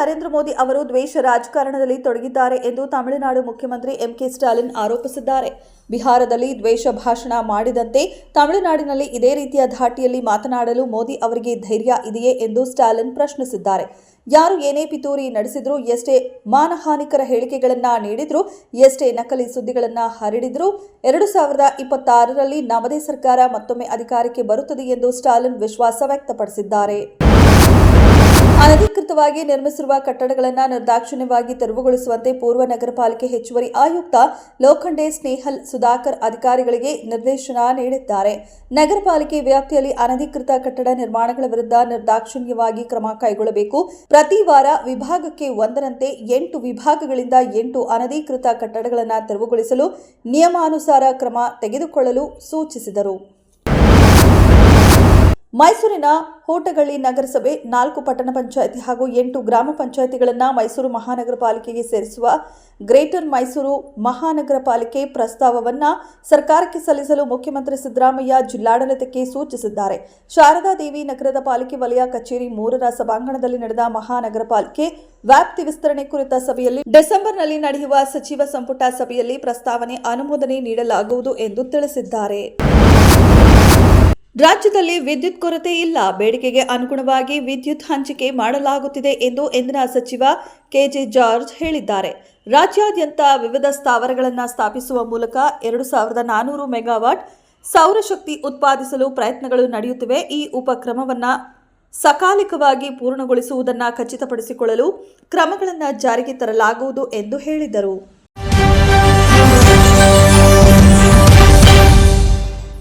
ನರೇಂದ್ರ ಮೋದಿ ಅವರು ದ್ವೇಷ ರಾಜಕಾರಣದಲ್ಲಿ ತೊಡಗಿದ್ದಾರೆ ಎಂದು ತಮಿಳುನಾಡು ಮುಖ್ಯಮಂತ್ರಿ ಎಂಕೆ ಸ್ಟಾಲಿನ್ ಆರೋಪಿಸಿದ್ದಾರೆ. ಬಿಹಾರದಲ್ಲಿ ದ್ವೇಷ ಭಾಷಣ ಮಾಡಿದಂತೆ ತಮಿಳುನಾಡಿನಲ್ಲಿ ಇದೇ ರೀತಿಯ ಧಾಟಿಯಲ್ಲಿ ಮಾತನಾಡಲು ಮೋದಿ ಅವರಿಗೆ ಧೈರ್ಯ ಇದೆಯೇ ಎಂದು ಸ್ಟಾಲಿನ್ ಪ್ರಶ್ನಿಸಿದ್ದಾರೆ. ಯಾರು ಏನೇ ಪಿತೂರಿ ನಡೆಸಿದ್ರು, ಎಷ್ಟೇ ಮಾನಹಾನಿಕರ ಹೇಳಿಕೆಗಳನ್ನು ನೀಡಿದ್ರು, ಎಷ್ಟೇ ನಕಲಿ ಸುದ್ದಿಗಳನ್ನು ಹರಡಿದ್ರು, ಎರಡು ಸಾವಿರದ ಇಪ್ಪತ್ತಾರರಲ್ಲಿ ನಮ್ಮದೇ ಸರ್ಕಾರ ಮತ್ತೊಮ್ಮೆ ಅಧಿಕಾರಕ್ಕೆ ಬರುತ್ತದೆ ಎಂದು ಸ್ಟಾಲಿನ್ ವಿಶ್ವಾಸ ವ್ಯಕ್ತಪಡಿಸಿದ್ದಾರೆ. ಅನಧಿಕೃತವಾಗಿ ನಿರ್ಮಿಸಿರುವ ಕಟ್ಟಡಗಳನ್ನು ನಿರ್ದಾಕ್ಷಿಣ್ಯವಾಗಿ ತೆರವುಗೊಳಿಸುವಂತೆ ಪೂರ್ವ ನಗರ ಪಾಲಿಕೆ ಹೆಚ್ಚುವರಿ ಆಯುಕ್ತ ಲೋಖಂಡೆ ಸ್ನೇಹಲ್ ಸುಧಾಕರ್ ಅಧಿಕಾರಿಗಳಿಗೆ ನಿರ್ದೇಶನ ನೀಡಿದ್ದಾರೆ. ನಗರ ಪಾಲಿಕೆ ವ್ಯಾಪ್ತಿಯಲ್ಲಿ ಅನಧಿಕೃತ ಕಟ್ಟಡ ನಿರ್ಮಾಣಗಳ ವಿರುದ್ಧ ನಿರ್ದಾಕ್ಷಿಣ್ಯವಾಗಿ ಕ್ರಮ ಕೈಗೊಳ್ಳಬೇಕು. ಪ್ರತಿ ವಾರ ವಿಭಾಗಕ್ಕೆ ಒಂದರಂತೆ ಎಂಟು ವಿಭಾಗಗಳಿಂದ ಎಂಟು ಅನಧಿಕೃತ ಕಟ್ಟಡಗಳನ್ನು ತೆರವುಗೊಳಿಸಲು ನಿಯಮಾನುಸಾರ ಕ್ರಮ ತೆಗೆದುಕೊಳ್ಳಲು ಸೂಚಿಸಿದರು. ಮೈಸೂರಿನ ಹೋಟಗಳ್ಳಿ ನಗರಸಭೆ ನಾಲ್ಕು ಪಟ್ಟಣ ಪಂಚಾಯಿತಿ ಹಾಗೂ ಎಂಟು ಗ್ರಾಮ ಪಂಚಾಯಿತಿಗಳನ್ನು ಮೈಸೂರು ಮಹಾನಗರ ಪಾಲಿಕೆಗೆ ಸೇರಿಸುವ ಗ್ರೇಟರ್ ಮೈಸೂರು ಮಹಾನಗರ ಪಾಲಿಕೆ ಪ್ರಸ್ತಾವವನ್ನು ಸರ್ಕಾರಕ್ಕೆ ಸಲ್ಲಿಸಲು ಮುಖ್ಯಮಂತ್ರಿ ಸಿದ್ದರಾಮಯ್ಯ ಜಿಲ್ಲಾಡಳಿತಕ್ಕೆ ಸೂಚಿಸಿದ್ದಾರೆ. ಶಾರದಾ ದೇವಿ ನಗರದ ಪಾಲಿಕೆ ವಲಯ ಕಚೇರಿ ಮೂರರ ಸಭಾಂಗಣದಲ್ಲಿ ನಡೆದ ಮಹಾನಗರ ಪಾಲಿಕೆ ವ್ಯಾಪ್ತಿ ವಿಸ್ತರಣೆ ಕುರಿತ ಸಭೆಯಲ್ಲಿ ಡಿಸೆಂಬರ್ನಲ್ಲಿ ನಡೆಯುವ ಸಚಿವ ಸಂಪುಟ ಸಭೆಯಲ್ಲಿ ಪ್ರಸ್ತಾವನೆ ಅನುಮೋದನೆ ನೀಡಲಾಗುವುದು ಎಂದು ತಿಳಿಸಿದ್ದಾರೆ. ರಾಜ್ಯದಲ್ಲಿ ವಿದ್ಯುತ್ ಕೊರತೆ ಇಲ್ಲ. ಬೇಡಿಕೆಗೆ ಅನುಗುಣವಾಗಿ ವಿದ್ಯುತ್ ಹಂಚಿಕೆ ಮಾಡಲಾಗುತ್ತಿದೆ ಎಂದು ಇಂಧನ ಸಚಿವ ಕೆಜೆ ಜಾರ್ಜ್ ಹೇಳಿದ್ದಾರೆ. ರಾಜ್ಯಾದ್ಯಂತ ವಿವಿಧ ಸ್ಥಾವರಗಳನ್ನು ಸ್ಥಾಪಿಸುವ ಮೂಲಕ ಎರಡು ಸಾವಿರದ ನಾನೂರು ಮೆಗಾವಾಟ್ ಸೌರಶಕ್ತಿ ಉತ್ಪಾದಿಸಲು ಪ್ರಯತ್ನಗಳು ನಡೆಯುತ್ತಿವೆ. ಈ ಉಪಕ್ರಮವನ್ನು ಸಕಾಲಿಕವಾಗಿ ಪೂರ್ಣಗೊಳಿಸುವುದನ್ನು ಖಚಿತಪಡಿಸಿಕೊಳ್ಳಲು ಕ್ರಮಗಳನ್ನು ಜಾರಿಗೆ ತರಲಾಗುವುದು ಎಂದು ಹೇಳಿದರು.